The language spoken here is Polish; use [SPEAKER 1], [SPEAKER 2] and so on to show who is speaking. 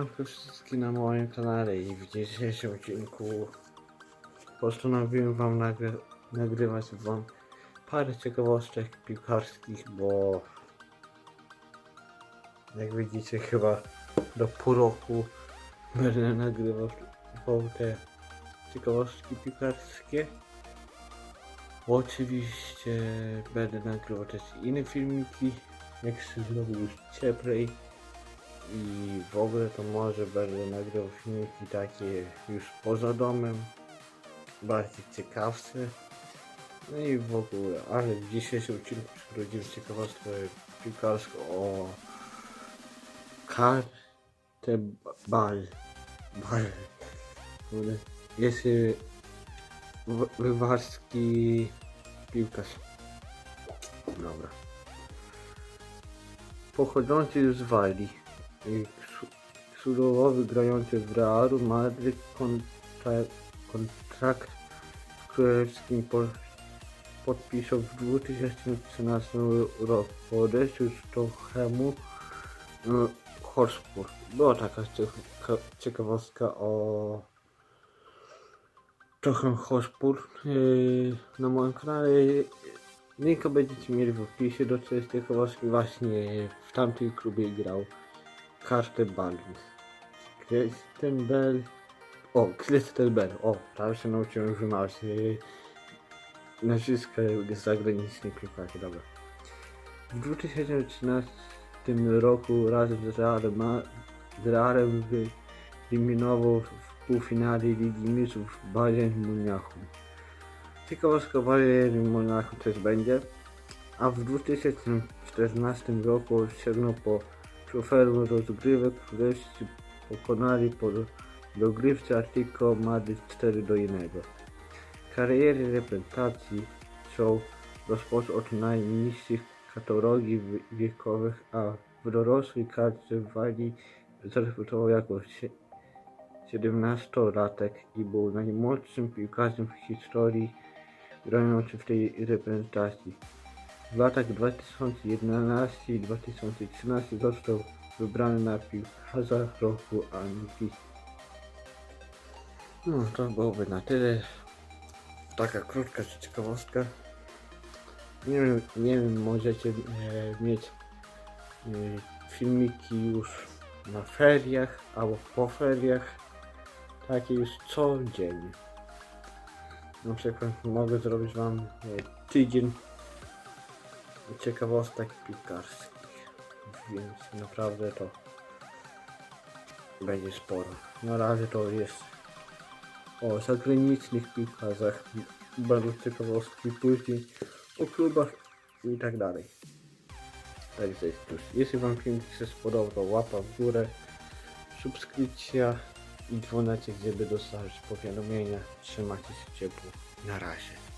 [SPEAKER 1] siemanko wszystkim na moim kanale i w dzisiejszym odcinku postanowiłem wam nagry nagrywać wam parę ciekawostek piłkarskich, bo jak widzicie chyba do pół roku będę nagrywał te ciekawostki piłkarskie. Oczywiście będę nagrywał też inne filmiki, jak się zrobi już cieplej i w ogóle to może będę nagrywał filmiki takie już poza domem, bardziej ciekawsze. No i w ogóle, ale w dzisiejszym odcinku przeprowadzimy ciekawostkę piłkarską o kartę bal. Bal. Jest y, wywarski piłkarz. Dobra. Pochodzący z Walii. Ksurowowy grający w Realu Madryt kontra, kontrakt z królewskim po, podpisał w 2013 roku. Odejściu z Tochemu no, Hotspur. Była taka cieka- ciekawostka o Tochem Hotspur yy, na moim kanale. Linka będziecie mieli w opisie do tej ciekawostki. Właśnie w tamtym klubie grał Karsten Balin. Kristen Bell. O, Kristen Bell. O, tam się nauczyłem wymawiać yy, nazwiska zagranicznych piłkarzy. Dobra. W 2013 roku razem z Realem, z Realem wyeliminował w półfinale Ligi Mistrzów Bayern Monachium. Ciekawostka Bayern Monachium też będzie. A w 2014 roku osiągnął po trofeum rozgrywek, wreszcie pokonali po dogrywce Atletico Madryt 4 do 1. Kariery reprezentacji są rozpoczął od najniższych kategorii wi- wiekowych, a w dorosłej kadrze Walii zadebiutował jako sie- 17-latek i był najmłodszym piłkarzem w historii grającym w tej reprezentacji. W latach 2011 i 2013 został wybrany na piłkarza roku Anglii. No to byłoby na tyle. Taka krótka ciekawostka. Nie wiem, nie wiem możecie e, mieć e, filmiki już na feriach albo po feriach. Takie już codziennie. Na przykład mogę zrobić wam e, tydzień ciekawostek piłkarskich. Więc naprawdę to będzie sporo. Na razie to jest o zagranicznych piłkarzach. Będą ciekawostki później o klubach i tak dalej. Także już. Jeśli Wam film się spodobał, łapa w górę, subskrypcja i dzwoneczek, żeby dostać powiadomienia. Trzymajcie się ciepło. Na razie.